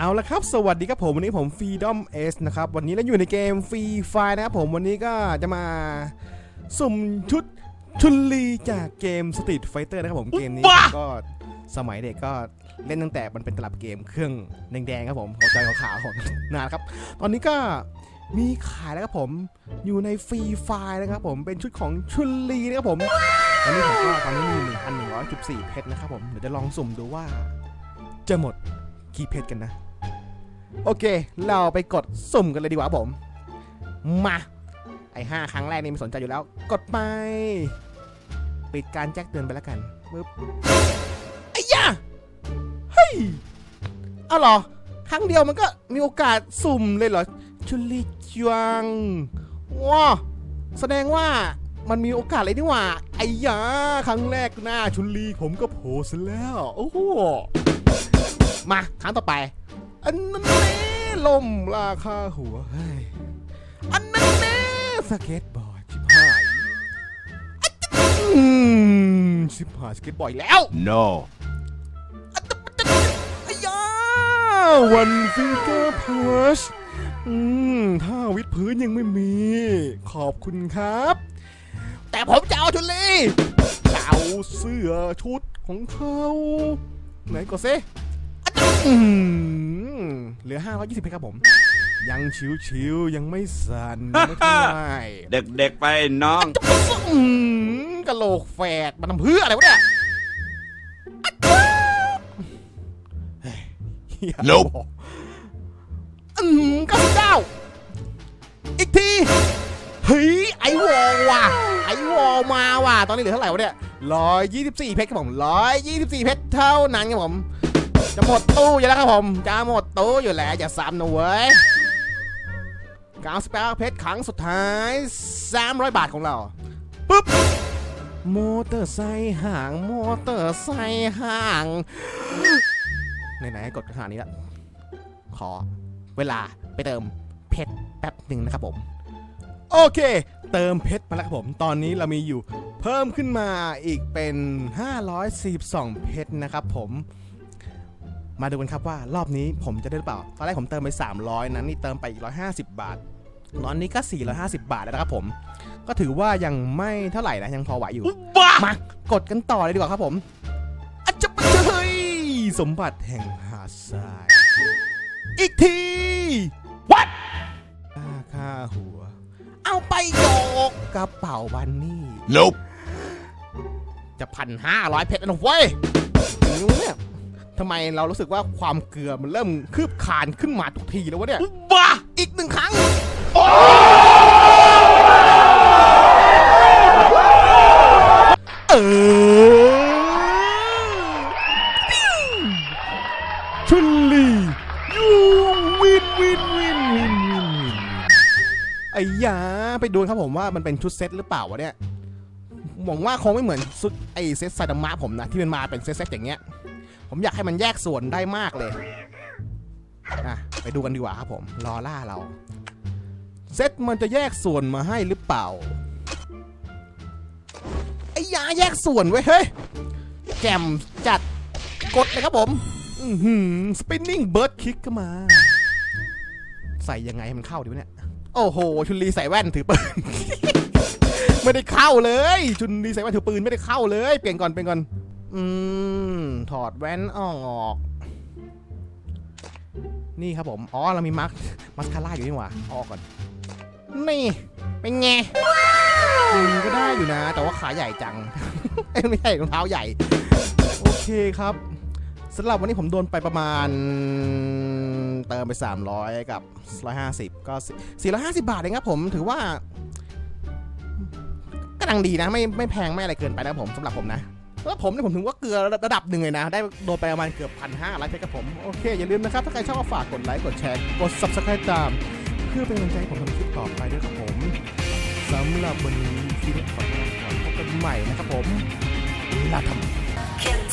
เอาละครับ สวัสดีครับผมวันนี้ผม Freedom S นะครับ วันนี้เราอยู่ในเกม Free Fire นะครับผมวันนี้ก็จะมาสุ่มชุดชุนลีจากเกม Street Fighter นะครับผมเกมนี้ผมก็สมัยเด็กก็เล่นตั้งแต่มันเป็นตลับเกมเครื่องแดงๆครับผมหัวใจขาวๆของนานครับ ตอนนี้ก็มีขายแล้วครับผมอยู่ในฟรีไฟล์นะครับผมเป็นชุดของชุนลีนะครับผมวันนี้ผมก็ตอนนี้มี1,114เพชรนะครับผมเดี๋ยวจะลองสุ่มดูว่าจะหมดกี่เพชรกันนะ โอเค เราไปกดสุ่มกันเลยดีกว่าผม มา ไอ้ห้าครั้งแรกนี่ไม่สนใจอยู่แล้ว กดไป ปิดการแจ้งเตือนไปแล้วกันปึ๊บไอ้ยาเฮ้ยเอาหรอ ครั้งเดียวมันก็มีโอกาสสุ่มเลยเหรอ ชุลีจวงว้าแสดงว่ามันมีโอกาสเลยนี่หว่า ไอ้ยาครั้งแรกหน้าชุลีผมก็โผล่ซะแล้ว โอ้โห มาครั้งต่อไป อันนั้นแน่ลมราคาหัวเฮ้ยอันนั้นแน่สเก็ตบอร์ดชิบหายอะจ๊ะอืมชิบหายสเก็ตบอร์ดอีกแล้ว No. อายาวันฟิงเกอร์พัชอืมถ้าวิดพื้นยังไม่มี ขอบคุณครับ แต่ผมจะเอาชุดลีจะเอาเสื้อชุดของเขา ไหนกดซิ อะจ๊ะอืมเหลือ 520เพชรครับผม ยังชิวๆยังไม่สั่นยังไม่เท่าไหร่ เด็กๆไปน้อง อืมกะโหลกแฝดมันทำเพื่ออะไรวะเนี่ยอะจ๊ะเฮ้ยอย่า Nope บอกอืมเก้าสิบเก้าอีกทีเฮ้ยไอวอลว่ะไอวอลมาว่ะตอนนี้เหลือเท่าไหร่วะเนี่ยร้อยยี่สิบสี่เพชรครับผมร้อยยี่สิบสี่เพชรเท่านั้นครับผม จะหมดตู้อยู่แล้วครับผมจะหมดตู้อยู่แล้วอย่าซ้ำนะเว้ย99เพชรครั้งสุดท้าย300 บาทของเราปุ๊บมอเตอร์ไซค์ห่างมอเตอร์ไซค์ห่างไหนๆกดขนาดนี้ละขอเวลาไปเติมเพชรแป๊บหนึ่งนะครับผม โอเค เติมเพชรมาแล้วครับผม ตอนนี้เรามีอยู่เพิ่มขึ้นมาอีกเป็น 542 เพชรนะครับผม มาดูกันครับว่ารอบนี้ผมจะได้หรือเปล่า ตอนแรกผมเติมไป 300 นั้นนี่เติมไปอีก150 บาทตอนนี้ก็ 450 บาทแล้วนะครับผม ก็ถือว่ายังไม่เท่าไหร่นะยังพอไหวอยู่บ้ามากดกันต่อเลยดีกว่าครับผมอาจจะไปเฮ้ยสมบัติแห่งหาดทราย อีกที What ค่าค่าหัว เอาไปโยกกระเป๋าบันนี่ Nope. จะพันห้าร้อยเพชรแล้วนะเว้ยถึงเนี่ย ทำไมเรารู้สึกว่าความเกลือมันเริ่มคืบคลานขึ้นมาทุกทีแล้ววะเนี่ยบ้าอีกหนึ่งครั้ง เออชุนลียูวินวินวินวินวินวินไอ้ยาไปดูครับผมว่ามันเป็นชุดเซตหรือเปล่าวะเนี่ยหวังว่าคงไม่เหมือนชุดไอ้เซตไซดามะผมนะ ที่มันมาเป็นเซตเซตอย่างเงี้ย ผมอยากให้มันแยกส่วนได้มากเลยอะไปดูกันดีกว่าครับผม รอล่าเรา เซตมันจะแยกส่วนมาให้หรือเปล่า ไอ้ยาแยกส่วนไว้ย เฮ้ย แจมจัดกดเลยครับผมอือหือสปินนิ่งเบิร์ดคิกก็มา ใส่ยังไงให้มันเข้าดีวะเนี่ย โอ้โห ชุนลีใส่แว่นถือปืน ไม่ได้เข้าเลย ชุนลีใส่แว่นถือปืนไม่ได้เข้าเลย เปลี่ยนก่อนเปลี่ยนก่อน อืม ถอดแว่นออก นี่ครับผม อ๋อ เรามีมาร์คมาสคาร่าอยู่นี่หว่าออกก่อน นี่ เป็นไงอืมก็ได้อยู่นะ แต่ว่าขาใหญ่จัง ไม่ใช่รองเท้าใหญ่ โอเคครับสำหรับวันนี้ผมโดนไปประมาณ เติมไป 300 กับ 150 ก็ 450 บาทเองครับผมถือว่าก็ดังดีนะ ไม่ไม่แพงไม่อะไรเกินไปนะผมสำหรับผมนะ แล้วผมเนี่ยผมถึงว่าเกลือระดับหนึ่งเลยนะ ได้โดนไปประมาณเกือบพันห้าร้อยเพชรกับผม โอเค อย่าลืมนะครับ ถ้าใครชอบก็ฝากกดไลค์ กดแชร์ กด subscribe ตาม เพื่อเป็นกำลังใจผมทำคลิปต่อไปด้วยครับผมสำหรับวันนี้ที่ได้ขอลาไปพบกันใหม่นะครับผมลาทำ Can't